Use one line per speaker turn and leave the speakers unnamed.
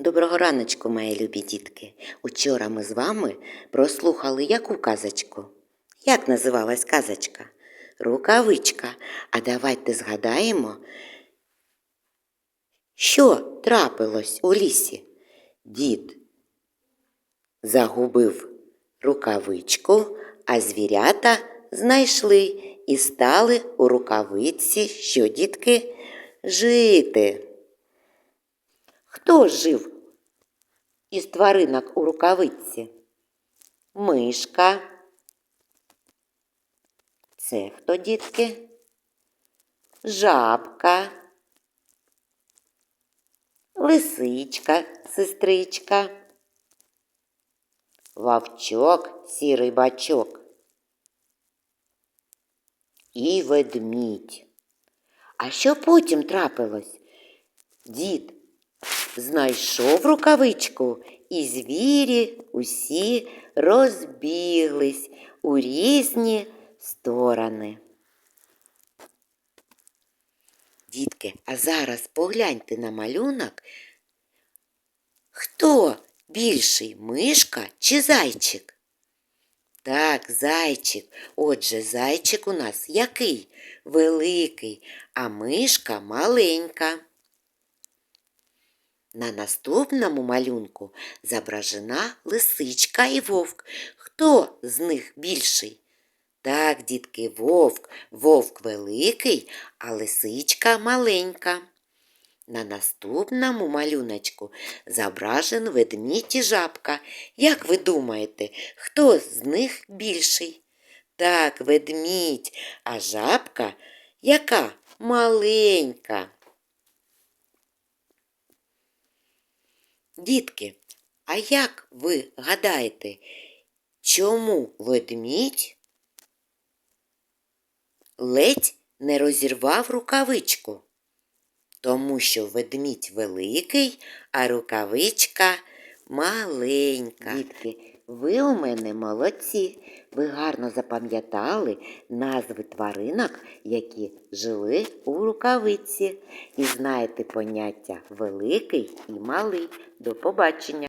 Доброго раночку, мої любі дітки. Учора ми з вами прослухали яку казочку? Як називалась казочка? Рукавичка. А давайте згадаємо, що трапилось у лісі. Дід загубив рукавичку, а звірята знайшли і стали у рукавиці, що дітки жити. Хто жив із тваринок у рукавиці? Мишка. Це хто, дітки? Жабка. Лисичка, сестричка. Вовчок, сірий бачок. І ведмідь. А що потім трапилось? Дід знайшов рукавичку, і звірі усі розбіглись у різні сторони. Дітки, а зараз погляньте на малюнок. Хто більший мишка чи зайчик? Так, зайчик. Отже, зайчик у нас який? Великий, а мишка маленька. На наступному малюнку зображена лисичка і вовк. Хто з них більший? Так, дітки, вовк. Вовк великий, а лисичка маленька. На наступному малюночку зображен ведмідь і жабка. Як ви думаєте, хто з них більший? Так, ведмідь, а жабка яка маленька. Дітки, а як ви гадаєте, чому ведмідь ледь не розірвав рукавичку? Тому що ведмідь великий, а рукавичка маленька. Дітки, ви у мене молодці. Ви гарно запам'ятали назви тваринок, які жили у рукавиці. І знаєте поняття великий і малий. До побачення!